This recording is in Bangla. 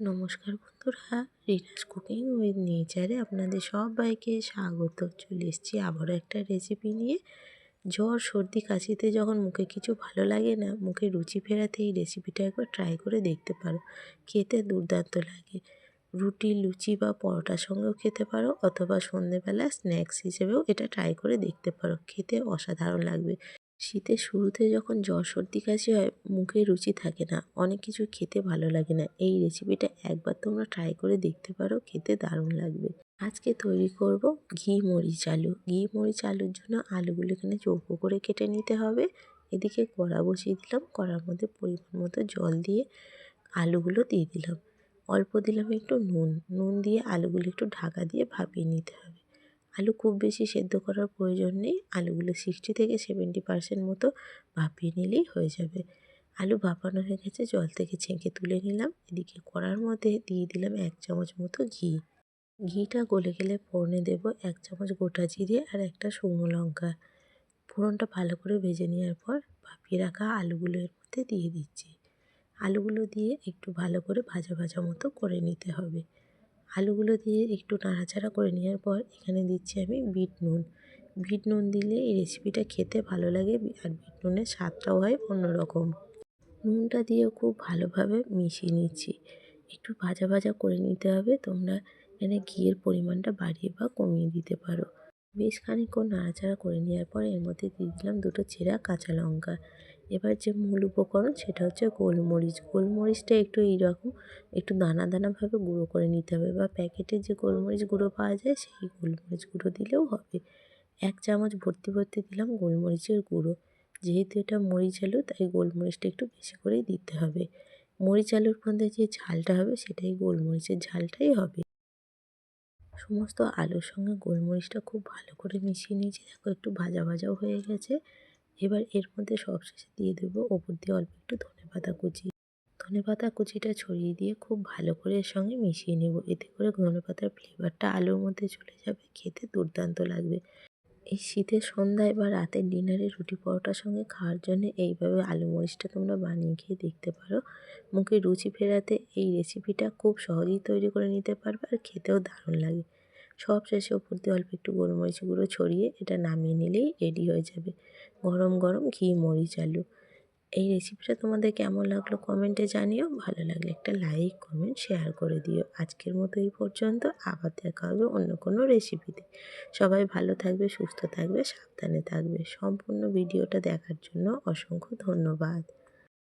নমস্কার বন্ধুরা, রিনাস কুকিং উইথ নেচারে আপনাদের সবাইকে স্বাগত। চলে এসেছি আবারও একটা রেসিপি নিয়ে। জ্বর, সর্দি, কাশিতে যখন মুখে কিছু ভালো লাগে না, মুখে রুচি ফেরাতে এই রেসিপিটা একবার ট্রাই করে দেখতে পারো। খেতে দুর্দান্ত লাগে। রুটি, লুচি বা পরোটার সঙ্গেও খেতে পারো, অথবা সন্ধেবেলা স্ন্যাক্স হিসেবেও এটা ট্রাই করে দেখতে পারো। খেতে অসাধারণ লাগবে। শীতের শুরুতে যখন জ্বর সর্দি কাশি হয়, মুখে রুচি থাকে না। অনেক কিছু খেতে ভালো লাগে না। এই রেসিপিটা একবার তোমরা ট্রাই করে দেখতে পারো, খেতে দারুণ লাগবে। আজকে তৈরি করব ঘি মরিচ আলু। ঘি মরিচ আলুর জন্য আলুগুলো এখানে চৌকো করে কেটে নিতে হবে। এদিকে কড়া বসিয়ে দিলাম। কড়ার মধ্যে পরিমাণ মতো জল দিয়ে আলুগুলো দিয়ে দিলাম। অল্প দিলাম একটু নুন। নুন দিয়ে আলুগুলো একটু ঢাকা দিয়ে ভাপিয়ে নিতে হবে। আলু খুব বেশি সেদ্ধ করার প্রয়োজন নেই। আলুগুলো সিক্সটি থেকে সেভেন্টি পার্সেন্ট মতো ভাপিয়ে নিলেই হয়ে যাবে। আলু ভাপানো হয়ে গেছে, জল থেকে ছেঁকে তুলে নিলাম। এদিকে কড়ার মধ্যে দিয়ে দিলাম এক চামচ মতো ঘি। ঘিটা গলে গেলে ফোড়নে দেব এক চামচ গোটা জিরে আর একটা শুকনো লঙ্কা। ফোড়নটা ভালো করে ভেজে নেওয়ার পর ভাপিয়ে রাখা আলুগুলো এর মধ্যে দিয়ে দিচ্ছি। আলুগুলো দিয়ে একটু ভালো করে ভাজা ভাজা মতো করে নিতে হবে। আলুগুলো দিয়ে একটু নাড়াচাড়া করে নেওয়ার পর এখানে দিচ্ছি আমি বিট নুন। বিট নুন দিলে এই রেসিপিটা খেতে ভালো লাগে আর বিট নুনের স্বাদটাও হয় অন্যরকম। নুনটা দিয়ে খুব ভালোভাবে মিশিয়ে নিচ্ছি। একটু ভাজা ভাজা করে নিতে হবে, তোমরা এখানে ঘিয়ের পরিমাণটা বাড়িয়ে বা কমিয়ে দিতে পারো। বেশ খানিক্ষণ নাড়াচাড়া করে নেওয়ার পর এর মধ্যে দিয়ে দিলাম দুটো চেরা কাঁচা লঙ্কা। এবার যে মূল উপকরণ সেটা হচ্ছে গোলমরিচ। গোলমরিচটা একটু এইরকম, একটু দানা দানাভাবে গুঁড়ো করে নিতে হবে বা প্যাকেটে যে গোলমরিচ গুঁড়ো পাওয়া যায় সেই গোলমরিচ গুঁড়ো দিলেও হবে। এক চামচ ভর্তি ভর্তি দিলাম গোলমরিচের গুঁড়ো। যেহেতু এটা মরিচ আলু, তাই গোলমরিচটা একটু বেশি করেই দিতে হবে। মরিচ আলুর মধ্যে যে ঝালটা হবে সেটাই গোলমরিচের ঝালটাই হবে। সমস্ত আলুর সঙ্গে গোলমরিচটা খুব ভালো করে মিশিয়ে নিয়েছি। দেখো একটু ভাজা ভাজাও হয়ে গেছে। এবার এর মধ্যে সবশেষে দিয়ে দেবো ওপর দিয়ে অল্প একটু ধনে পাতা কুচি। ধনে পাতা কুচিটা ছড়িয়ে দিয়ে খুব ভালো করে এর সঙ্গে মিশিয়ে নেব। এতে করে ধনে পাতার ফ্লেভারটা আলুর মধ্যে চলে যাবে, খেতে দুর্দান্ত লাগবে। এই শীতের সন্ধ্যায় বা রাতের ডিনারে রুটি পরোটার সঙ্গে খাওয়ার জন্য এইভাবে আলু মরিচটা তোমরা বানিয়ে খেয়ে দেখতে পারো। মুখে রুচি ফেরাতে এই রেসিপিটা খুব সহজেই তৈরি করে নিতে পারবে আর খেতেও দারুণ লাগে। সব শেষে ওপর দিয়ে অল্প একটু গোলমরিচ গুঁড়ো ছড়িয়ে এটা নামিয়ে নিলেই রেডি হয়ে যাবে। গরম গরম ঘি, মরিচ, আলু। এই রেসিপিটা তোমাদের কেমন লাগল কমেন্টে জানিও। ভালো লাগলে একটা লাইক কমেন্ট শেয়ার করে দিও। আজকের মতো এই পর্যন্ত। আবার দেখা হবে অন্য কোনো রেসিপিতে সবাই ভালো থাকবে, সুস্থ থাকবে, সাবধানে থাকবে। সম্পূর্ণ ভিডিওটা দেখার জন্য অসংখ্য ধন্যবাদ।